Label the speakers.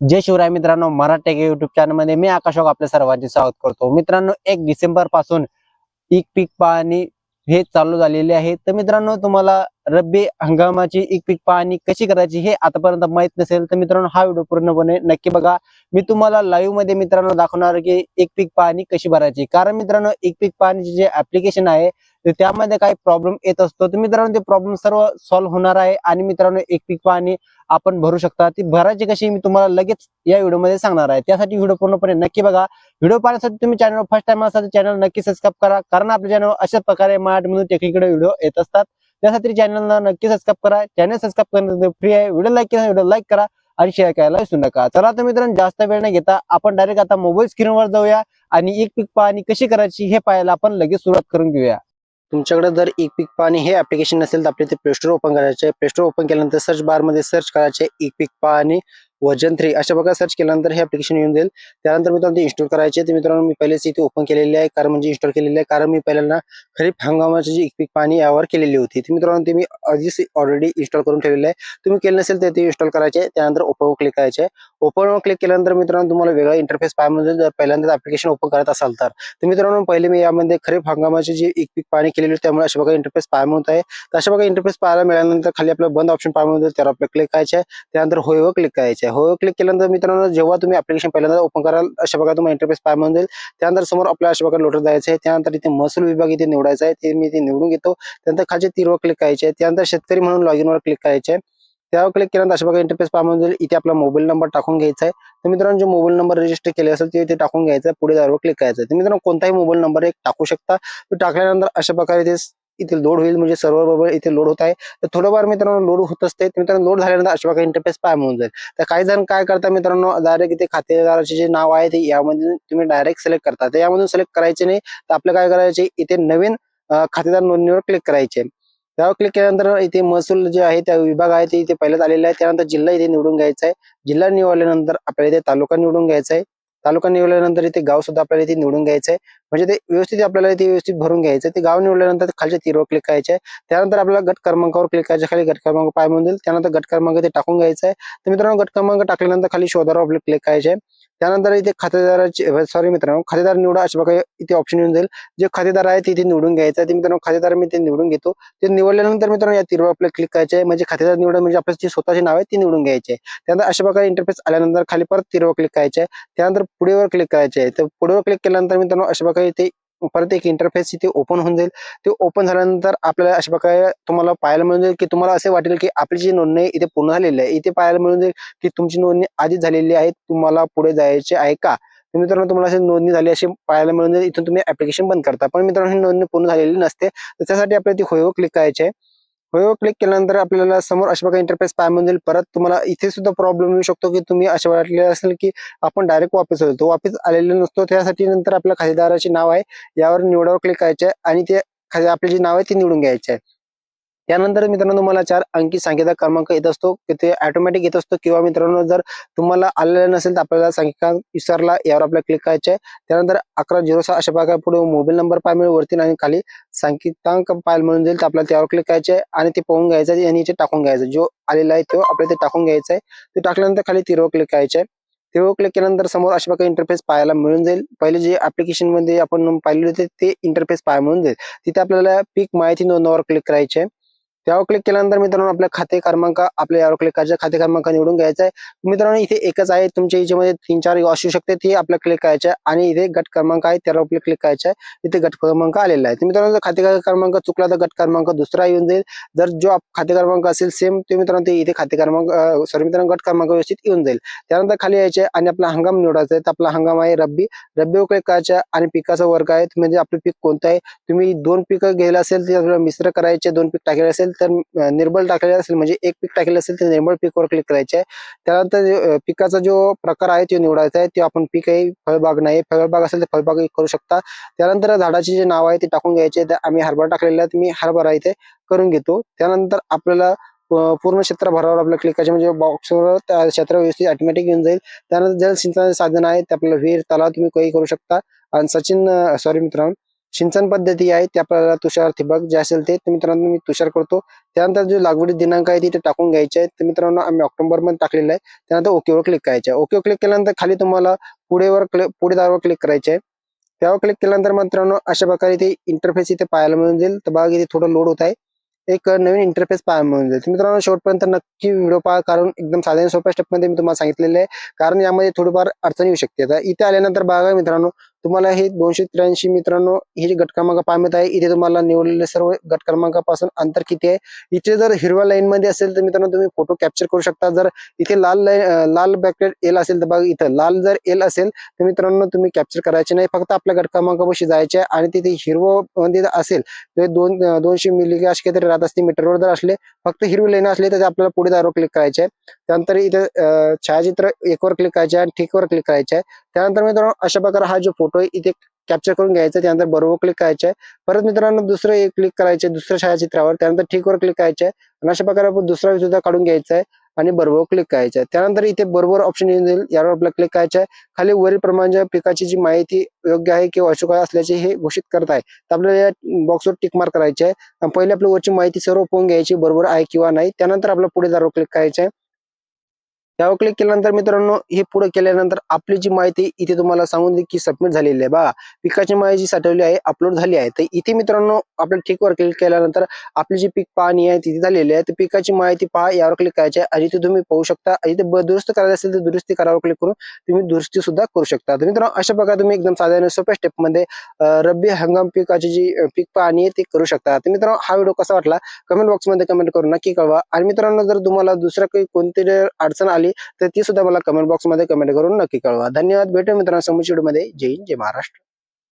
Speaker 1: जय शिवराय मित्रांनो मराठी युट्यूब चॅनलमध्ये मी आकाशोक आपल्या सर्वांचे स्वागत करतो. मित्रांनो एक डिसेंबरपासून पीक पीक पाहणी हे चालू झालेले आहे. तर मित्रांनो तुम्हाला रब्बी हंगामाची एक पीक पाहणी कशी करायची हे आतापर्यंत माहीत नसेल तर मित्रांनो हा व्हिडिओ पूर्णपणे नक्की बघा. मी तुम्हाला लाईव्हमध्ये मित्रांनो दाखवणार की एक पीक पाहणी कशी भरायची. कारण मित्रांनो एक पीक पाहणीचे जे ऍप्लिकेशन आहे त्यामध्ये काही प्रॉब्लेम येत असतो. तर मित्रांनो ते प्रॉब्लेम सर्व सॉल्व्ह होणार आहे आणि मित्रांनो एक पीक पाहणी आपण भरू शकता. ती भरायची कशी मी तुम्हाला लगेच या व्हिडिओमध्ये सांगणार आहे. त्यासाठी व्हिडिओ पूर्णपणे नक्की बघा. व्हिडिओ पाहण्यासाठी तुम्ही चॅनल फर्स्ट टाइम असाल चॅनल नक्की सबस्क्राईब करा. कारण आपल्या चॅनल अशाच प्रकारे मराठीमधून टेक्निकडे व्हिडिओ येत असतात. त्यासाठी चॅनलला नक्की सबस्क्राईब करा. चॅनल सबस्क्राईब करणं फ्री आहे. व्हिडिओ लाईक केला व्हिडिओ लाईक करा आणि शेअर करायला विसरू नका. चला तर मित्रांनो जास्त वेळ न घेता आपण डायरेक्ट आता मोबाईल स्क्रीनवर जाऊया आणि एक पीक पाहणी कशी करायची हे पाहायला आपण लगेच सुरुवात करून घेऊया. तुमच्याकडे जर एक पीक पाहणी हे ऍप्लिकेशन नसेल तर आपले ते प्ले स्टोर ओपन करायचे प्ले स्टोर ओपन केल्यानंतर सर्च बारमध्ये सर्च करायचे एक पीक पाहणी. व्हर्जन थ्री अशा प्रकारे सर्च केल्यानंतर हे अप्लिकेशन येऊन जाईल. त्यानंतर मित्रांनो ते इन्स्टॉल करायचे. तर मित्रांनो मी पहिलेच इथे ओपन केलेले आहे. कारण म्हणजे इन्स्टॉल केलेले आहे. कारण मी पहिल्यांदा खरीप हंगामाची जी पीक पाणी यावर केलेली होती. ती मित्रांनो ते मी आधीच ऑलरेडी इन्स्टॉल करून ठेवलेले आहे. तुम्ही केलं नसेल तर ते इन्स्टॉल करायचे. त्यानंतर ओपनवर क्लिक करायचे. ओपनवर क्लिक केल्यानंतर मित्रांनो तुम्हाला वेगळा इंटरफेस पाहायला जर पहिल्यांदा अप्लिकेशन ओपन करत असाल तर. मित्रांनो पहिले मी यामध्ये खरीप हंगामाची जी एक पीक पाणी केलेली होती त्यामुळे अशा प्रकारे इंटरफेस पाहायला मिळत आहे. तर अशा प्रकारे इंटरफेस पाहायला मिळाल्यानंतर खाली आपलं बंद ऑप्शन पाहायला मिळतो. त्यावर आपल्याला क्लिक करायचे त्यानंतर होयवर क्लिक करायचे आहे. हो क्लिक केल्यानंतर मित्रांनो जेव्हा तुम्ही ऍप्लिकेशन पहिल्यांदा ओपन कराल अशा प्रकारे तुम्हाला इंटरफेस पाय म्हणून जाईल त्यानंतर समोर आपल्या अशा प्रकारे लोटर जायचं आहे त्यानंतर इथे महसूल विभाग इथे निवडायचा आहे ते मी ते निवडून घेतो त्यानंतर खालचे तीरवर क्लिक करायचे आहे. त्यानंतर शेतकरी म्हणून लॉग इनवर क्लिक करायचे आहे. त्यावर क्लिक केल्यानंतर अशा प्रकारे इंटरफेस पाहायला म्हणून जाईल इथे आपला मोबाईल नंबर टाकून घ्यायचा आहे तर मित्रांनो जो मोबाईल नंबर रजिस्टर केले असेल ते इथे टाकून घ्यायचा आहे. पुढे त्यावर क्लिक करायचं आहे. तर मित्रांनो कोणताही मोबाईल नंबर एक टाकू शकता तो टाकल्यानंतर अशा प्रकारे ते इथे लोड होईल म्हणजे सर्व्हर बरोबर इथे लोड होत आहे. तर थोडंफार मित्रांनो लोड होत असते मित्रांनो लोड झाल्यानंतर अशा प्रकारे इंटरफेस पाय म्हणून जाईल. तर काही जण काय करतात मित्रांनो डायरेक्ट इथे खातेदाराचे जे नाव आहे ते यामध्ये तुम्ही डायरेक्ट सिलेक्ट करता. तर यामधून सिलेक्ट करायचे नाही तर आपलं काय करायचे इथे नवीन खातेदार नोंदणीवर क्लिक करायचे. त्यावर क्लिक केल्यानंतर इथे महसूल जे आहे त्या विभाग आहे ते इथे पहिल्याच आलेले आहे त्यानंतर जिल्हा इथे निवडून घ्यायचा आहे. जिल्हा निवडल्यानंतर आपल्याला इथे तालुका निवडून घ्यायचा आहे. तालुका निवडल्यानंतर इथे गाव सुद्धा आपल्याला इथे निवडून घ्यायचं आहे म्हणजे ते व्यवस्थित आपल्याला इथे व्यवस्थित भरून घ्यायचं ते गाव निवडल्यानंतर खालच्या तीरवर क्लिक करायचे. आहे. त्यानंतर आपल्याला गट क्रमांकावर क्लिक करायचे. खाली गट क्रमांक पाय म्हणून त्यानंतर गट क्रमांक ते टाकून घ्यायचा आहे तर मित्रांनो गट क्रमांक टाकल्यानंतर खाली शोधावर आपले क्लिक करायचे. आहे. त्यानंतर इथे खातेदाराचे सॉरी मित्रांनो खातेदार निवडा अशा प्रकारे इथे ऑप्शन येऊन जाईल. जे खातेदार आहे ते इथे निवडून घ्यायचं आहे. ते मित्रांनो खातेदार मी ते निवडून घेतो. ते निवडल्यानंतर मित्रांनो या तिरवा आपल्याला क्लिक करायचे आहे. म्हणजे खातेदार निवडा म्हणजे आपल्या जी स्वतःचे नाव आहे ते निवडून घ्यायचे आहे. त्यानंतर अशा प्रकारे इंटरफेस आल्यानंतर खाली परत तिरवा क्लिक करायचे आहे. त्यानंतर पुढेवर क्लिक करायचे आहे. तर पुढेवर क्लिक केल्यानंतर मित्रांनो अशा प्रकारे इथे परत एक इंटरफेस इथे ओपन होऊन जाईल. ते ओपन झाल्यानंतर आपल्याला अशा प्रकारे तुम्हाला पाहायला मिळून जाईल की तुम्हाला असे वाटेल की आपली जी नोंदणी इथे पूर्ण झालेली आहे इथे पाहायला मिळून जाईल की तुमची नोंदणी आधीच झालेली आहे तुम्हाला पुढे जायचे आहे का? मित्रांनो तुम्हाला अशी नोंदणी झाली अशी पाहायला मिळून जाईल. इथून तुम्ही ऍप्लिकेशन बंद करता. पण मित्रांनो ही नोंदणी पूर्ण झालेली नसते. त्यासाठी आपल्याला ती होयवर क्लिक करायची आहे. होयवर क्लिक केल्यानंतर आपल्याला समोर अशा प्रकारे इंटरफेस पाहायला मिळून परत तुम्हाला इथे सुद्धा प्रॉब्लेम येऊ शकतो की तुम्ही असे वाटले असेल की आपण डायरेक्ट वापस होतो तो वापस आलेलो नसतो. त्यासाठी नंतर आपल्या खातेदाराचे नाव आहे. यावर निवडावर क्लिक करायचे आहे आणि ते आपले जे नाव आहे ते निवडून घ्यायचे आहे. त्यानंतर मित्रांनो तुम्हाला चार अंकी सांख्यिका क्रमांक येत असतो तिथे ते ऑटोमॅटिक येत असतो. किंवा मित्रांनो जर तुम्हाला आलेलं नसेल तर आपल्याला सांख्यिका विसरला यावर आपल्याला क्लिक करायचे आहे त्यानंतर अकरा झिरो सहा अशा प्रकारे पुढे मोबाईल नंबर पाय मिळून वरती आणि खाली सांख्यिकांक पायल मिळून जाईल तर आपल्याला त्यावर क्लिक करायचे आहे आणि ते पाहून घ्यायचं आहे आणि इथे टाकून घ्यायचं जो आलेला आहे तो आपल्याला ते टाकून घ्यायचा आहे. ते टाकल्यानंतर खाली तिरव क्लिक करायचे आहे तिरवर क्लिक केल्यानंतर समोर अशा प्रकारे इंटरफेस पाहायला मिळून जाईल. पहिले जे ऍप्लिकेशनमध्ये आपण पाहिले होते ते इंटरफेस पाहायला मिळून जाईल. तिथे आपल्याला पीक माहिती नोंदवावर क्लिक करायचे आहे त्यावर क्लिक केल्यानंतर मित्रांनो आपल्या खाते क्रमांक आपल्या यावर क्लिक करायचा खाते क्रमांक निवडून घ्यायचा आहे. मित्रांनो इथे एकच आहे. तुमच्या याच्यामध्ये तीन चार असू शकते ते आपल्याला क्लिक करायचे आहे. आणि इथे गट क्रमांक आहे त्यावर आपल्याला क्लिक करायचा आहे. इथे गट क्रमांक आलेला आहे. तर मित्रांनो जर खाते क्रमांक चुकला तर गट क्रमांक दुसरा येऊन जाईल. जर जो खाते क्रमांक असेल सेम ते मित्रांनो ते इथे खाते क्रमांक सॉरी मित्रांनो गट क्रमांक व्यवस्थित येऊन जाईल. त्यानंतर खाली यायचे आणि आपला हंगाम निवडायचा आहे. तर आपला हंगाम आहे रब्बी. रब्बीवर क्लिक करायचं आहे आणि पिकाचा वर्ग आहे. म्हणजे आपलं पीक कोणतं आहे? तुम्ही दोन पिकं घ्यायला असेल तर मिश्र करायचे दोन पीक टाकले असेल तर निर्बल टाकलेले असेल म्हणजे एक पीक टाकलेलं असेल तर निर्बल पीकवर क्लिक करायचे आहे त्यानंतर पिकाचा जो प्रकार आहे तो निवडायचा आहे. ते आपण पीक आहे फळबाग नाही. फळबाग असेल तर फळबाग करू शकता. त्यानंतर झाडाचे जे नाव आहे ते टाकून घ्यायचे. आम्ही हरभरा टाकलेला आहे मी हरभरा इथे करून घेतो. त्यानंतर आपल्याला पूर्ण क्षेत्र भरावर आपल्याला क्लिक करायचे. म्हणजे बॉक्सवर त्या क्षेत्र व्यवस्थित ऑटोमॅटिक येऊन जाईल. त्यानंतर जल सिंचनाचे साधन आहे ते आपल्याला विहीर तलाव तुम्ही काही करू शकता. आणि सचिन सॉरी मित्रांनो सिंचन पद्धती आहे ते आपल्याला तुषार ठिबक जे असेल ते मित्रांनो मी तुषार करतो. त्यानंतर जो लागवडी दिनांक आहे तिथे टाकून घ्यायचे आहे तर मित्रांनो आम्ही ऑक्टोबरमध्ये टाकलेला आहे. त्यानंतर ओकेवर क्लिक करायचे आहे. ओकेवर क्लिक केल्यानंतर खाली तुम्हाला पुढेवर क्लिक पुढे दारावर क्लिक करायचे आहे. त्यावर क्लिक केल्यानंतर मित्रांनो अशा प्रकारे ते इंटरफेस इथे पाहायला मिळून जाईल. तर बघा इथे थोडं लोड होत आहे. एक नवीन इंटरफेस पाहायला मिळून जाईल. मित्रांनो शेवटपर्यंत नक्की व्हिडिओ पहा कारण एकदम साध्या सोप्या स्टेपमध्ये मी तुम्हाला सांगितलेलं आहे. कारण यामध्ये थोडीफार अडचण येऊ शकते. इथे आल्यानंतर बघा मित्रांनो तुम्हाला हे दोनशे त्र्याऐंशी मित्रांनो हे जे गट क्रमांक पाहत आहे इथे तुम्हाला निवडलेले सर्व गट क्रमांकापासून अंतर किती आहे? इथे जर हिरव्या लाईन मध्ये असेल तर मित्रांनो तुम्ही फोटो कॅप्चर करू शकता. जर इथे लाल लाईन लाल बॅकेट एल असेल तर बघा इथं लाल जर एल असेल तर मित्रांनो तुम्ही कॅप्चर करायचे नाही. फक्त आपल्या गट क्रमांकापाशी जायचे आहे आणि तिथे हिरवं मध्ये असेल तर दोन दोनशे मिली असे काहीतरी राहत असते मीटरवर जर असले फक्त हिरवी लाईन असली तर आपल्याला पुढे दारावर क्लिक करायचे आहे. त्यानंतर इथे छायाचित्र एकवर क्लिक करायचे आहे आणि ठीकवर क्लिक करायचे आहे. त्यानंतर मित्रांनो अशा प्रकारे हा जो फोटो आहे इथे कॅप्चर करून घ्यायचा त्यानंतर बरोबर क्लिक करायचं आहे. परत मित्रांनो दुसरं एक क्लिक करायचे दुसऱ्या छायाचित्रावर. त्यानंतर ठीकवर क्लिक करायचे आहे. आणि अशा प्रकारे आपण दुसरा सुद्धा काढून घ्यायचा आहे आणि बरोबर क्लिक करायचं आहे. त्यानंतर इथे बरोबर ऑप्शन येऊन जाईल. यावर आपल्याला क्लिक करायचं आहे. खाली वरील प्रमाणे पिकाची जी माहिती योग्य आहे किंवा अचूक असल्याचे हे घोषित करत आहे. तर आपल्याला या बॉक्सवर टिक मार्क करायचे आहे. आणि पहिले आपल्या वरची माहिती सर्व पोहून घ्यायची बरोबर आहे किंवा नाही. त्यानंतर आपल्याला पुढे दारावर क्लिक करायचं आहे. त्यावर क्लिक केल्यानंतर मित्रांनो हे पुढे केल्यानंतर आपली जी माहिती इथे तुम्हाला सांगून दे की सबमिट झालेली आहे. बघा पिकाची माहिती साठवली आहे अपलोड झाली आहे. तर इथे मित्रांनो आपल्या ठीकवर क्लिक केल्यानंतर आपली जी पीक पाहणी आहे तिथे झालेली आहे. तर पिकाची माहिती पहा यावर क्लिक करायची आहे. आणि इथे तुम्ही पाहू शकता आणि इथे दुरुस्त करायचं असेल तर दुरुस्ती करावर क्लिक करून तुम्ही दुरुस्ती सुद्धा करू शकता. तर मित्रांनो अशा प्रकारे तुम्ही एकदम साधारण सोप्या स्टेपमध्ये रब्बी हंगाम पिकाची जी पीक पाहणी आहे ती करू शकता. तर मित्रांनो हा व्हिडिओ कसा वाटला? कमेंट बॉक्समध्ये कमेंट करून नक्की कळवा. आणि मित्रांनो जर तुम्हाला दुसऱ्या काही कोणती अडचण आली तर ती सुद्धा मला कमेंट बॉक्समध्ये कमेंट करून नक्की कळवा. धन्यवाद. भेटू मित्रांनो समोरच्या व्हिडिओमध्ये. जय हिंद जय महाराष्ट्र.